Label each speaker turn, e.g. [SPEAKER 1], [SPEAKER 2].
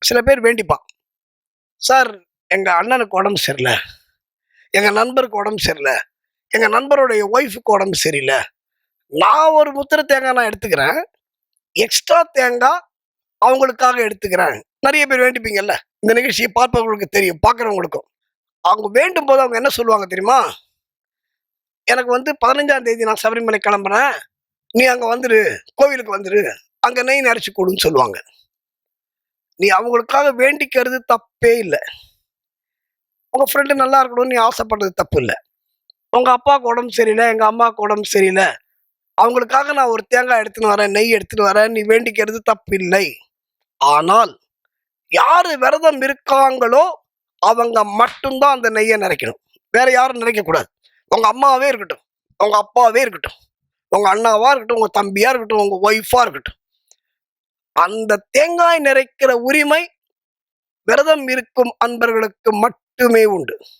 [SPEAKER 1] சில பேர் வேண்டிப்பான். சார் எங்கள் அண்ணனுக்கு உடம்பு சரியில்லை. எங்கள் நண்பருக்கு உடம்பு சரியில்லை. எங்கள் நண்பருடைய ஒய்ஃபுக்கு உடம்பு சரியில்லை. நான் ஒரு முத்திர தேங்காய் நான் எடுத்துக்கிறேன். எக்ஸ்ட்ரா தேங்காய் அவங்களுக்காக எடுத்துக்கிறேன். நிறைய பேர் வேண்டிப்பீங்கல்ல. இந்த நிகழ்ச்சியை பார்ப்பவங்களுக்கு தெரியும் பார்க்குறவங்களுக்கும். அவங்க வேண்டும் போது அவங்க என்ன சொல்லுவாங்க தெரியுமா? எனக்கு வந்து பதினஞ்சாம் தேதி நான் சபரிமலை கிளம்புறேன். நீ அங்கே வந்துரு. கோவிலுக்கு வந்துரு. அங்கே நெய் நரைச்சி கொடுன்னு சொல்லுவாங்க. நீ அவங்களுக்காக வேண்டிக்கிறது தப்பே இல்லை. உங்கள் ஃப்ரெண்டு நல்லா இருக்கணும்னு நீ ஆசைப்படுறது தப்பு இல்லை. உங்கள் அப்பாவுக்கு உடம்பு சரியில்லை எங்கள் அம்மாவுக்கு உடம்பு சரியில்லை. அவங்களுக்காக நான் ஒரு தேங்காய் எடுத்துன்னு வரேன் நெய் எடுத்துன்னு வரேன் நீ வேண்டிக்கிறது தப்பு இல்லை. ஆனால் யார் விரதம் இருக்காங்களோ அவங்க மட்டும்தான் அந்த நெய்யை நிறைக்கணும் வேற யாரும் நிறைக்கக்கூடாது உங்கள் அம்மாவே இருக்கட்டும் உங்கள் அப்பாவே இருக்கட்டும் உங்கள் அண்ணாவாக இருக்கட்டும் உங்கள் தம்பியாக இருக்கட்டும் உங்கள் ஒய்ஃபாக இருக்கட்டும். அந்த தேங்காய் நிறைக்கிற உரிமை விரதம் இருக்கும் அன்பர்களுக்கு மட்டுமே உண்டு.